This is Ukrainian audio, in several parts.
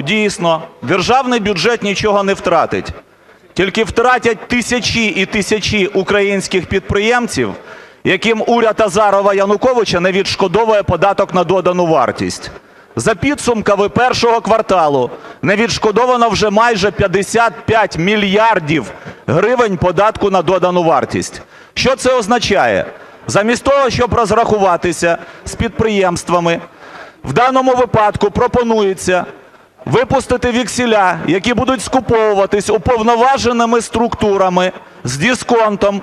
Дійсно, державний бюджет нічого не втратить, тільки втратять тисячі і тисячі українських підприємців, яким уряд Азарова Януковича не відшкодовує податок на додану вартість. За підсумками першого кварталу не відшкодовано вже майже 55 мільярдів гривень податку на додану вартість. Що це означає? Замість того, щоб розрахуватися з підприємствами, в даному випадку пропонується випустити векселя, які будуть скуповуватись уповноваженими структурами з дисконтом.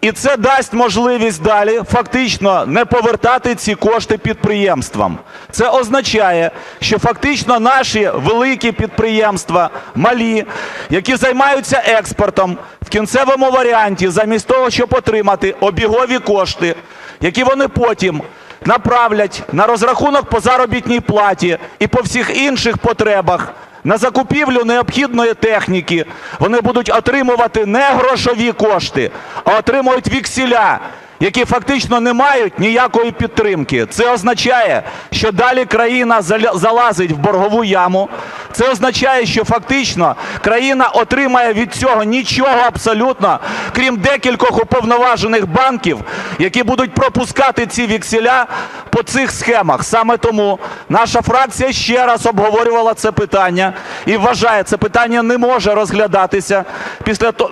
І це дасть можливість далі фактично не повертати ці кошти підприємствам. Це означає, що фактично наші великі підприємства, малі, які займаються експортом, в кінцевому варіанті, замість того, щоб отримати обігові кошти, які вони потім направлять на розрахунок по заробітній платі і по всіх інших потребах, на закупівлю необхідної техніки, вони будуть отримувати не грошові кошти, а отримують вікселя. які фактично не мають ніякої підтримки. Це означає, що далі країна залазить в боргову яму. Це означає, що фактично країна отримає від цього нічого абсолютно, крім декількох уповноважених банків, які будуть пропускати ці векселя по цих схемах. Саме тому наша фракція ще раз обговорювала це питання і вважає, це питання не може розглядатися після того,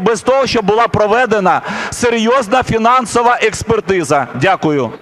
без того, щоб була проведена серйозна фінансова експертиза. Дякую.